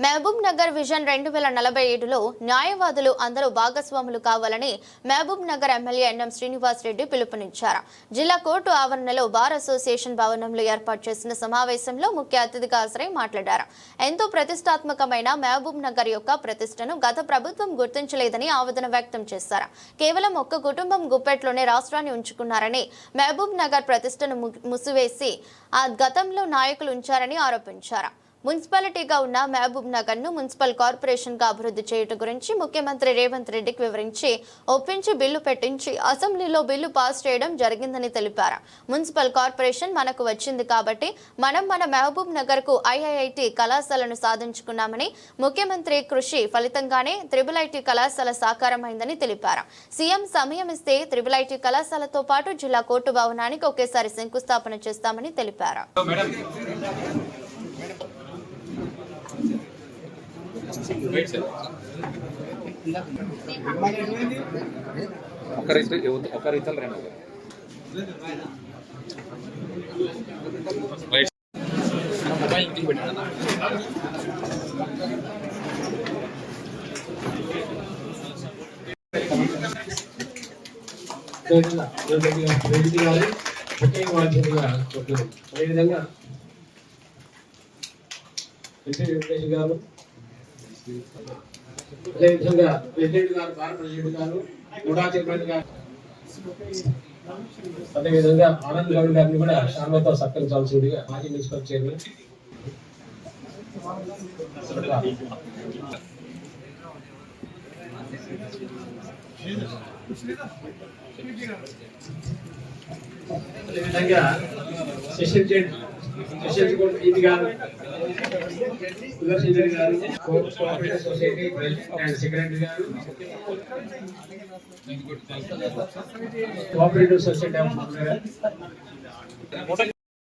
Mahabub Nagar vision రెండు వేల నలభై ఏడులో న్యాయవాదులు అందరూ భాగస్వాములు కావాలని మహబూబ్ నగర్ ఎమ్మెల్యే ఎన్ఎం శ్రీనివాస్ రెడ్డి పిలుపునిచ్చారు. జిల్లా కోర్టు ఆవరణలో బార్ అసోసియేషన్ భవనంలో ఏర్పాటు చేసిన సమావేశంలో ముఖ్య అతిథిగా హాజరై మాట్లాడారు. ఎంతో ప్రతిష్టాత్మకమైన మహబూబ్ నగర్ యొక్క ప్రతిష్టను గత ప్రభుత్వం గుర్తించలేదని ఆవేదన వ్యక్తం చేశారు. కేవలం ఒక్క కుటుంబం గుప్పెట్లోనే రాష్ట్రాన్ని ఉంచుకున్నారని మహబూబ్ నగర్ ప్రతిష్టను ముసివేసి ఆ గతంలో నాయకులు ఉంచారని ఆరోపించారు. మున్సిపాలిటీగా ఉన్న మహబూబ్ నగర్ను మున్సిపల్ కార్పొరేషన్గా అభివృద్ధి చేయడం గురించి ముఖ్యమంత్రి రేవంత్ రెడ్డికి వివరించి ఒప్పించి బిల్లు పెట్టించి అసెంబ్లీలో బిల్లు పాస్ చేయడం జరిగిందని తెలిపారు. మున్సిపల్ కార్పొరేషన్ మనకు వచ్చింది కాబట్టి మనం మన మహబూబ్ నగర్కు ఐఐఐటి కళాశాలను సాధించుకున్నామని ముఖ్యమంత్రి కృషి ఫలితంగానే త్రిబుల్ ఐటీ కళాశాల సాకారమైందని తెలిపారు. సీఎం సమయం ఇస్తే త్రిబుల్ ఐటీ కళాశాలతో పాటు జిల్లా కోర్టు భవనానికి ఒకేసారి శంకుస్థాపన చేస్తామని తెలిపారు. ఒకరిద్దరు ఒకరిద్దరు రెండు మొబైల్ అదేవిధంగా వెంకటేష్ గారు అదేవిధంగా ప్రెసిడెంట్ గారు భారత ప్రెసిడెంట్ గారు కూడా చైర్మన్ గారు అదేవిధంగా ఆనంద్ గౌడ్ గారిని కూడా శాన్వతో సత్కరించాల్సిందిగా మాజీ మున్సిపల్ చైర్మన్ అదేవిధంగా సెషన్ సెషన్ ఇది గారు Sudarshan Reddy garu cooperative society president and secretary garu cooperative society of Mangala garu